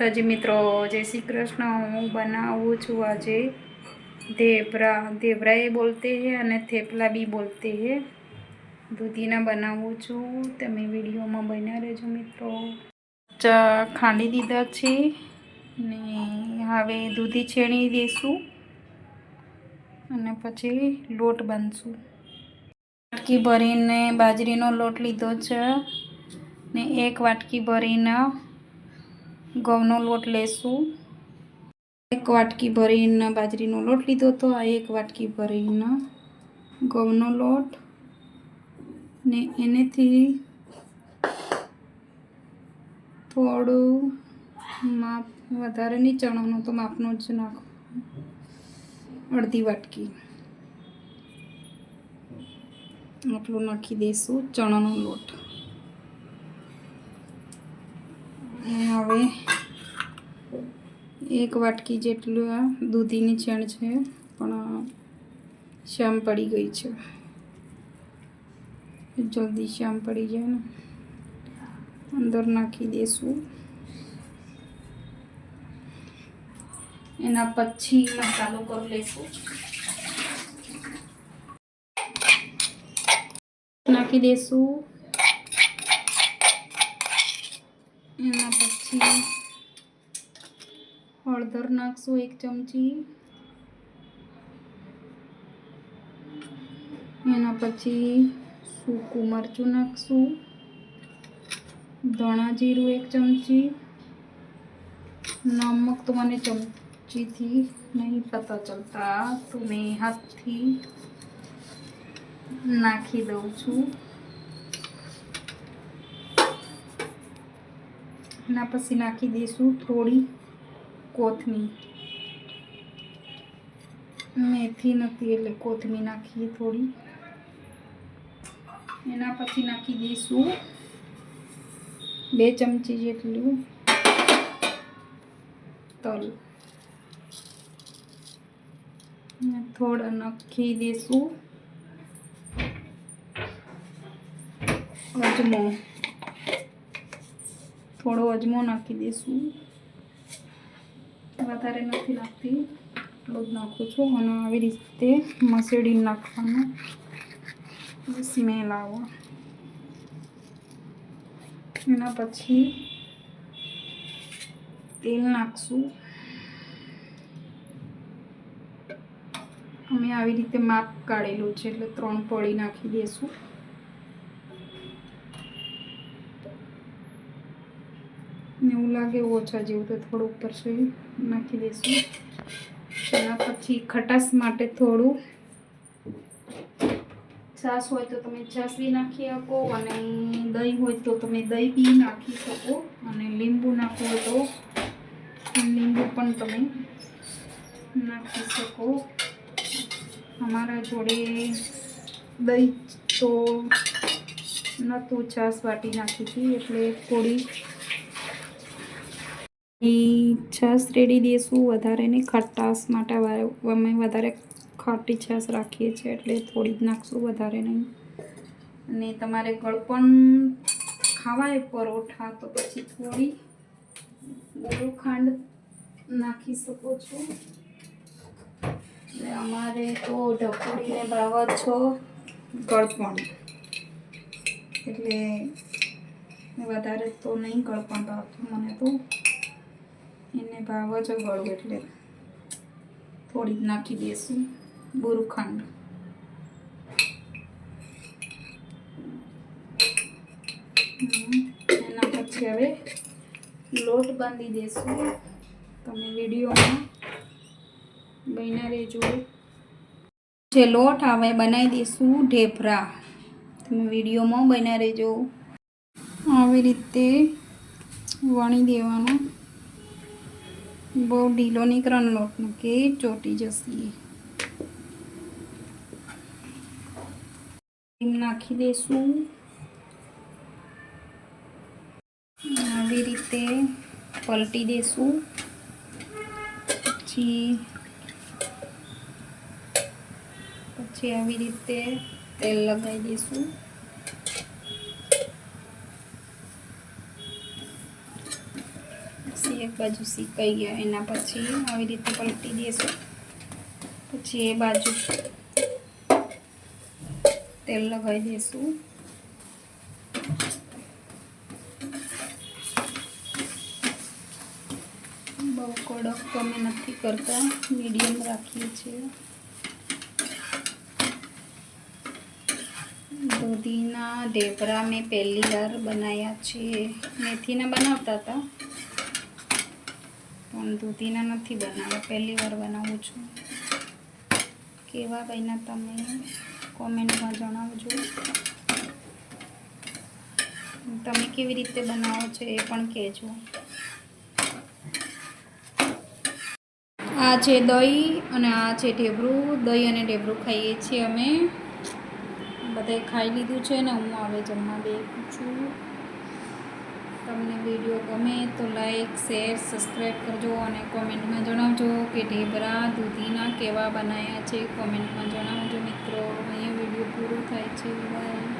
તજી મિત્રો, જય શ્રી કૃષ્ણ. હું બનાવું છું આજે દેવરા દેવરા બોલતે હે અને થેપલા બી બોલતે હે દૂધીના બનાવું છું. તમે વિડીયોમાં બન્યા રહેજો મિત્રો. ચા ખાંડી દીધા છે ને હવે દૂધી છેણી દઈશું અને પછી લોટ બાંધશું વાટકી ભરીને બાજરીનો લોટ લીધો છે ને એક વાટકી ભરીને ઘઉંનો લોટ લેશું. એક વાટકી ભરીને બાજરીનો લોટ લીધો તો આ એક વાટકી ભરીને ઘઉંનો લોટ ને એનેથી થોડું માપ વધારે નહીં, ચણાનું તો માપનું જ નાખો. અડધી વાટકી. આટલું નાખી દઈશું ચણાનો લોટ. હવે એક વાટકી જેટલું આ દૂધીની છેણ છે, પણ શ્યામ પડી ગઈ છે. જલ્દી શ્યામ પડી જાય ને. અંદર નાખી દઈશું એના પછી મસાલો કરી લઈશું નાખી દઈશું એના પછી હળદર નાખશું એક ચમચી? એના પછી સૂકું મરચું નાખશું. ધણા જીરું એક ચમચી. નમક તો મને ચમચીથી નહીં પતા ચલતા, તો મેં હાથથી નાખી દઉં છું. એના પછી નાખી દઈશું થોડી કોથમીર. મેથી નથી એટલે કોથમીર નાખીએ થોડી. એના પછી નાખી દઈશું બે ચમચી જેટલું તલ. થોડા નાખી દઈશું. અજમો. થોડો અજમો નાખી દઈશું. વધારે નથી નાખતી એટલું નાખું છું અને આવી રીતે મસેડી નાખવાનું. સ્મેલ આવો. એના પછી તેલ નાખશું. અમે આવી રીતે માપ કાઢેલું છે એટલે ત્રણ પડી નાખી દઈશું એવું લાગે ઓછા જેવું તો થોડું ઉપર સુધી નાખી દઈશું એના પછી ખટાશ માટે થોડું છાશ હોય તો તમે છાશ બી નાખી શકો અને દહીં હોય તો તમે દહીં બી નાખી શકો અને લીંબુ નાખવું હોય તો લીંબુ પણ તમે નાખી શકો. અમારા જોડે દહીં તો નહોતું, છાશ વાટી નાખી હતી એટલે થોડી છાશ રેડી દઈશું વધારે નહીં, ખટાશ માટે અમે વધારે ખાટી છાશ રાખીએ છીએ એટલે થોડી જ નાખશું વધારે નહીં. અને તમારે ગળપણ ખાવાય પરોઠા, તો પછી થોડી ગોળું ખાંડ નાખી શકો છો. એટલે અમારે તો ઢકોડીને ભાવ છો ગળપણ. એટલે વધારે તો નહીં ગળપણ ભાવતું મને તો. એને ભાવ જ ગળું એટલે થોડી જ નાખી દઈશું બુરુખંડ એના પછી હવે લોટ બાંધી દઈશું તમે વિડીયોમાં બન્યા રહેજો. જે લોટ આવે બનાવી દઈશું ઢેફરા. તમે વિડીયોમાં બન્યા રહેજો. આવી રીતે વણી દેવાનો. બહુ ઢીલો નીકળવાનો લોટ કે ચોટી જશે. નાખી દઈશું આવી રીતે પલટી દઈશું પછી પછી આવી રીતે તેલ લગાવી દઈશું પછી એક બાજુ શીકાઈ ગયા, એના પછી આવી રીતે પલટી દઈશું પછી એ બાજુ તેલ લગાવી દઈશું બહુ કડક અમે નથી કરતા, મીડિયમ રાખીએ છીએ. દૂધીના ઢેબરા મેં પહેલી વાર બનાવ્યા છે. મેથીના બનાવતા હતા. પણ દૂધીના નથી બનાવ્યા પહેલી વાર બનાવું છું. કેવા બન્યા તમે કોમેન્ટમાં જણાવજો. તમે કેવી રીતે બનાવો છો એ પણ કહેજો. આ છે દહીં અને આ છે ઢેબરું. દહીં અને ઢેબરું ખાઈએ છીએ અમે. બધાએ ખાઈ લીધું છે ને હું હવે જમવા બેઠું છું. તમને વીડિયો ગમે તો લાઈક, શેર સબસ્ક્રાઈબ કરજો અને કોમેન્ટમાં જણાવજો કે ઢેબરા દૂધીના કેવા બનાવ્યા છે. કોમેન્ટમાં જણાવજો મિત્રો. અહીંયા વીડિયો પૂરું થાય છે. બાય